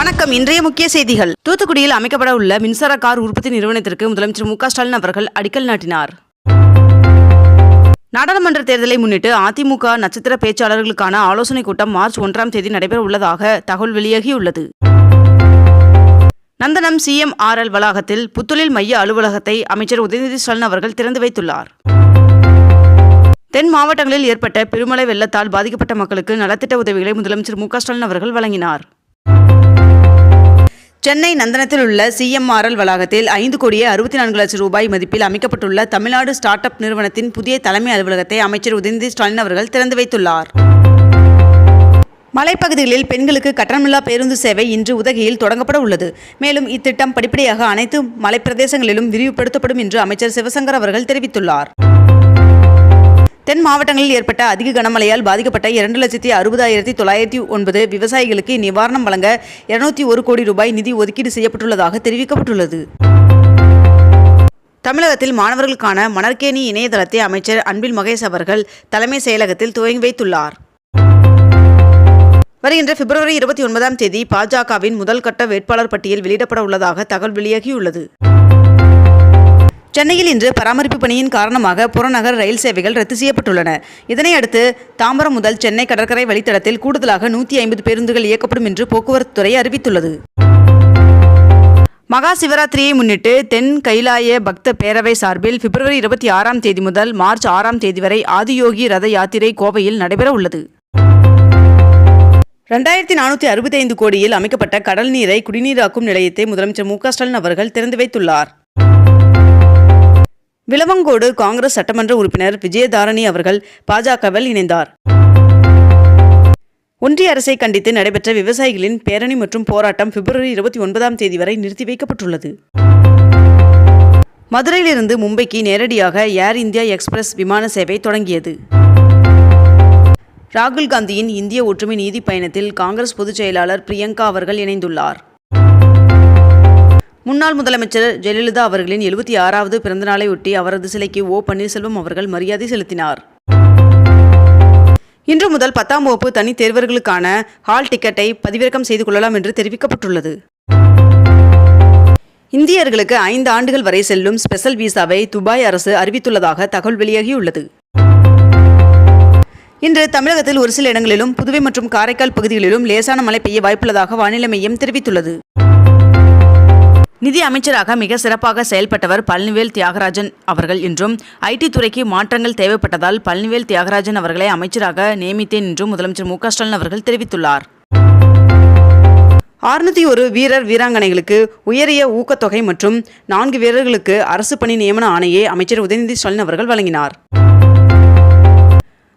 வணக்கம். இன்றைய முக்கிய செய்திகள். தூத்துக்குடியில் அமைக்கப்பட உள்ள மின்சார கார் உற்பத்தி நிறுவனத்திற்கு முதலமைச்சர் மு ஸ்டாலின் அவர்கள் அடிக்கல் நாட்டினார். நாடாளுமன்ற தேர்தலை முன்னிட்டு அதிமுக நட்சத்திர பேச்சாளர்களுக்கான ஆலோசனைக் கூட்டம் மார்ச் ஒன்றாம் தேதி நடைபெற உள்ளதாக தகவல் வெளியாகியுள்ளது. நந்தனம் சிஎம்ஆர்எல் வளாகத்தில் புத்தொழில் மைய அலுவலகத்தை அமைச்சர் உதயநிதி ஸ்டாலின் அவர்கள் திறந்து வைத்துள்ளார். தென் மாவட்டங்களில் ஏற்பட்ட பெருமழை வெள்ளத்தால் பாதிக்கப்பட்ட மக்களுக்கு நலத்திட்ட உதவிகளை முதலமைச்சர் மு ஸ்டாலின் அவர்கள் வழங்கினார். சென்னை நந்தனத்தில் உள்ள சிஎம்ஆர்எல் வளாகத்தில் ஐந்து கோடியே அறுபத்தி நான்கு லட்சம் ரூபாய் மதிப்பில் அமைக்கப்பட்டுள்ள தமிழ்நாடு ஸ்டார்ட் அப் நிறுவனத்தின் புதிய தலைமை அலுவலகத்தை அமைச்சர் உதயநிதி ஸ்டாலின் அவர்கள் திறந்து வைத்துள்ளார். மலைப்பகுதிகளில் பெண்களுக்கு கட்டணமில்லா பேருந்து சேவை இன்று உதகையில் தொடங்கப்பட உள்ளது. மேலும் இத்திட்டம் படிப்படியாக அனைத்து மலைப்பிரதேசங்களிலும் விரிவுபடுத்தப்படும் என்று அமைச்சர் சிவசங்கர் அவர்கள் தெரிவித்துள்ளார். தென் மாவட்டங்களில் ஏற்பட்ட அதிக கனமழையால் பாதிக்கப்பட்ட இரண்டு லட்சத்தி அறுபதாயிரத்தி தொள்ளாயிரத்தி ஒன்பது விவசாயிகளுக்கு நிவாரணம் வழங்க இருநூத்தி ஒரு கோடி ரூபாய் நிதி ஒதுக்கீடு செய்யப்பட்டுள்ளதாக தெரிவிக்கப்பட்டுள்ளது. தமிழகத்தில் மாணவர்களுக்கான மணற்கேணி இணையதளத்தை அமைச்சர் அன்பில் மகேஷ் அவர்கள் தலைமை செயலகத்தில் துவங்கி வைத்துள்ளார். வருகின்ற பிப்ரவரி இருபத்தி ஒன்பதாம் தேதி பாஜகவின் முதல் கட்ட வேட்பாளர் பட்டியல் வெளியிடப்பட உள்ளதாக தகவல் வெளியாகியுள்ளது. சென்னையில் இன்று பராமரிப்பு பணியின் காரணமாக புறநகர் ரயில் சேவைகள் ரத்து செய்யப்பட்டுள்ளன. இதனை அடுத்து தாம்பரம் முதல் சென்னை கடற்கரை வழித்தடத்தில் கூடுதலாக நூற்றி ஐம்பது பேருந்துகள் இயக்கப்படும் என்று போக்குவரத்து துறை அறிவித்துள்ளது. மகா சிவராத்திரியை முன்னிட்டு தென் கைலாய பக்த பேரவை சார்பில் பிப்ரவரி இருபத்தி ஆறாம் தேதி முதல் மார்ச் ஆறாம் தேதி வரை ஆதியோகி ரத யாத்திரை கோவையில் நடைபெற உள்ளது. ரெண்டாயிரத்தி நானூற்றி அறுபத்தைந்து கோடியில் அமைக்கப்பட்ட கடல் நீரை குடிநீராக்கும் நிலையத்தை முதலமைச்சர் மு க ஸ்டாலின் அவர்கள் திறந்து வைத்துள்ளார். விளவங்கோடு காங்கிரஸ் சட்டமன்ற உறுப்பினர் விஜயதாரணி அவர்கள் பாஜகவில் இணைந்தார். ஒன்றிய அரசை கண்டித்து நடைபெற்ற விவசாயிகளின் பேரணி மற்றும் போராட்டம் பிப்ரவரி இருபத்தி ஒன்பதாம் தேதி வரை நிறுத்தி வைக்கப்பட்டுள்ளது. மதுரையிலிருந்து மும்பைக்கு நேரடியாக ஏர் இந்தியா எக்ஸ்பிரஸ் விமான சேவை தொடங்கியது. ராகுல் காந்தியின் இந்திய ஒற்றுமை நீதி பயணத்தில் காங்கிரஸ் பொதுச் செயலாளர் பிரியங்கா அவர்கள் இணைந்துள்ளார். முன்னாள் முதலமைச்சர் ஜெயலலிதா அவர்களின் எழுபத்தி ஆறாவது பிறந்தநாளையொட்டி அவரது சிலைக்கு ஓ பன்னீர்செல்வம் அவர்கள் மரியாதை செலுத்தினார். இன்று முதல் பத்தாம் வகுப்பு தனித் தேர்வர்களுக்கான ஹால் டிக்கெட்டை பதிவிறக்கம் செய்து கொள்ளலாம் என்று தெரிவிக்கப்பட்டுள்ளது. இந்தியர்களுக்கு ஐந்து ஆண்டுகள் வரை செல்லும் ஸ்பெஷல் விசாவை துபாய் அரசு அறிவித்துள்ளதாக தகவல் வெளியாகியுள்ளது. இன்று தமிழகத்தில் ஒரு சில இடங்களிலும் புதுவை மற்றும் காரைக்கால் பகுதிகளிலும் லேசான மழை பெய்ய வாய்ப்புள்ளதாக வானிலை மையம் தெரிவித்துள்ளது. நிதி அமைச்சராக மிக சிறப்பாக செயல்பட்டவர் பழனிவேல் தியாகராஜன் அவர்கள் என்றும் ஐடி துறைக்கு மாற்றங்கள் தேவைப்பட்டதால் பழனிவேல் தியாகராஜன் அவர்களை அமைச்சராக நியமித்தேன் என்றும் முதலமைச்சர் மு ஸ்டாலின் அவர்கள் தெரிவித்துள்ளார். அறுநூத்தி ஒரு வீரர் வீராங்கனைகளுக்கு உயரிய ஊக்கத்தொகை மற்றும் நான்கு வீரர்களுக்கு அரசு பணி நியமன ஆணையை அமைச்சர் உதயநிதி ஸ்டாலின் அவர்கள் வழங்கினார்.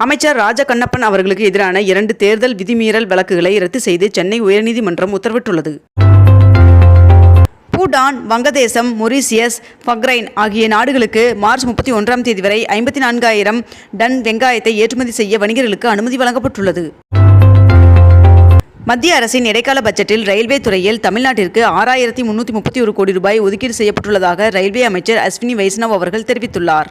அமைச்சர் ராஜ கண்ணப்பன் அவர்களுக்கு எதிரான இரண்டு தேர்தல் விதிமீறல் வழக்குகளை ரத்து செய்து சென்னை உயர்நீதிமன்றம் உத்தரவிட்டுள்ளது. பூடான் வங்கதேசம் மொரீசியஸ் பக்ரைன் ஆகிய நாடுகளுக்கு மார்ச் முப்பத்தி ஒன்றாம் தேதி வரை ஐம்பத்தி நான்காயிரம் டன் வெங்காயத்தை ஏற்றுமதி செய்ய வணிகர்களுக்கு அனுமதி வழங்கப்பட்டுள்ளது. மத்திய அரசின் இடைக்கால பட்ஜெட்டில் ரயில்வே துறையில் தமிழ்நாட்டிற்கு ஆறாயிரத்தி முன்னூற்றி முப்பத்தி ஒரு கோடி ரூபாய் ஒதுக்கீடு செய்யப்பட்டுள்ளதாக ரயில்வே அமைச்சர் அஸ்வினி வைஷ்ணவ் அவர்கள் தெரிவித்துள்ளார்.